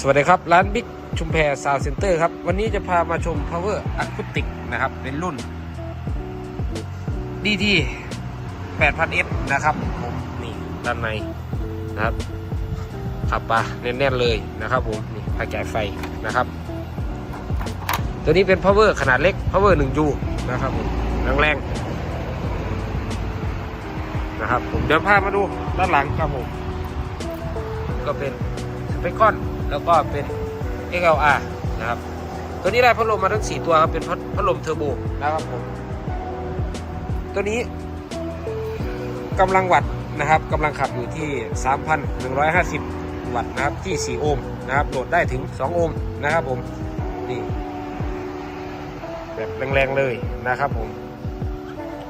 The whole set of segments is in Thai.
สวัสดีครับ ร้านบิ๊กชุมแพรซาวเซ็นเตอร์ครับ วันนี้จะพามาชม Power Acoustic นะครับ เป็นรุ่น DT 8000S นะครับผมนี่ด้านในนะครับขับปะแน่นๆเลยนะครับผมนี่พาจ่ายไฟนะครับ ตัวนี้เป็น Power ขนาดเล็ก Power 1U นะครับผมแรงๆนะครับผมเดี๋ยวพามาดูด้านหลังครับผม ก็เป็นสเปคอน แล้วก็เป็น XLR นะครับตัวนี้ได้พัดลมมาทั้ง 4 ตัวครับ เป็นพัดพัดลมเทอร์โบนะครับผมตัวนี้กำลังวัตต์นะครับกำลังขับอยู่ที่ 3,150 วัตต์นะครับที่ 4 โอห์มนะครับโหลดได้ถึง 2 โอห์มนะครับผมนี่แบบแรงๆเลยนะครับผม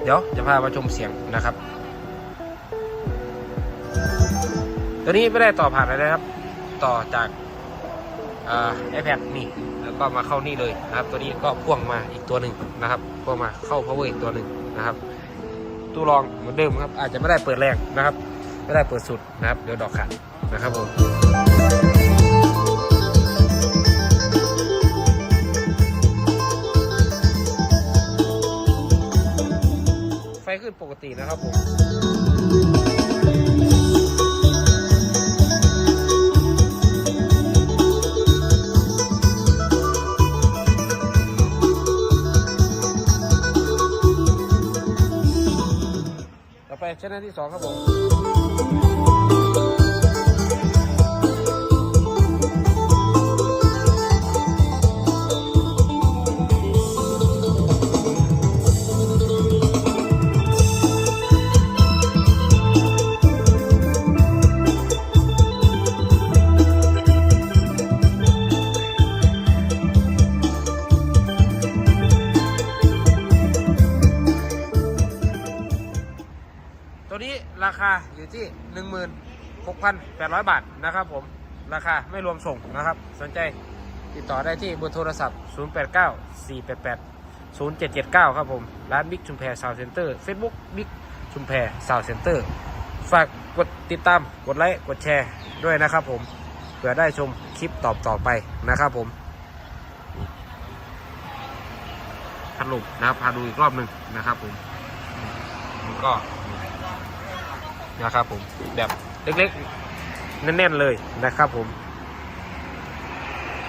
เดี๋ยวจะพามาชมเสียงนะครับ ตัวนี้ไม่ได้ต่อผ่านอะไรนะครับ ต่อจาก ไอแพดนี่แล้วก็มาเข้านี่เลยนะครับ ตัวนี้ก็พ่วงมาอีกตัวหนึ่งนะครับพ่วงมาเข้า power อีกตัวหนึ่งนะครับตู้รองเหมือนเดิมครับอาจจะไม่ได้เปิดแรงนะครับ ไม่ได้เปิดสุดนะครับเดี๋ยวดอกขาดนะครับผมไฟขึ้นปกตินะครับผม ชแนลที่สองครับผม ตัวนี้ราคาอยู่ที่ 16,800 บาทนะครับผมราคาไม่รวมส่งนะครับ สนใจติดต่อได้ที่เบอร์โทรศัพท์ 089 488 0779 ครับผม ร้านบิ๊กชุมแพรซาวเซ็นเตอร์เฟซบุ๊กบิ๊กชุมแพรซาวเซ็นเตอร์ฝากกดติดตามกดไลค์กดแชร์ด้วยนะครับผมเพื่อได้ชมคลิปตอบต่อไปนะครับผมพัดลมนะครับพาดูอีกรอบหนึ่งนะครับผมก็ นะครับผมแบบเล็กๆ แน่นๆเลยนะครับผม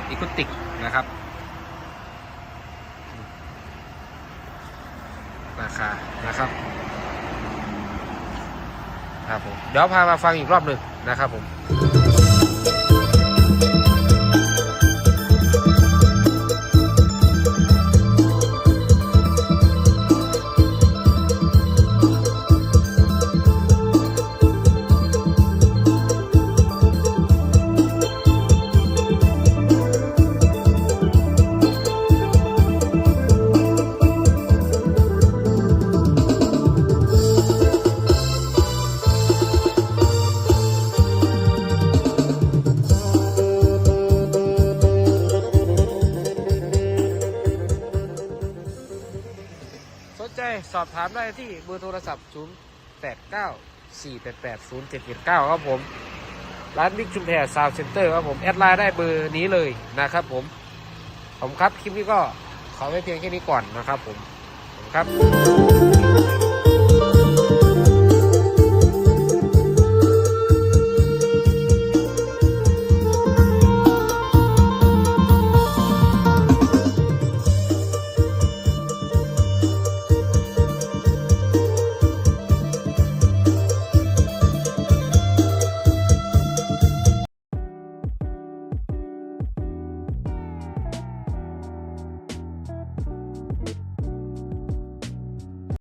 อีคุติกนะครับ ราคานะครับครับผมเดี๋ยวพามาฟังอีกรอบหนึ่งนะครับผม สอบถามได้ที่เบอร์โทรศัพท์ 0 8 9 4 8 8 0 7 7 9 ครับผม ร้านบิ๊กชุมแพรซาวเซ็นเตอร์ครับผม แอดไลน์ได้เบอร์นี้เลยนะครับผม ผมครับ คลิปนี้ก็ขอไว้เพียงแค่นี้ก่อนนะครับผมผมครับ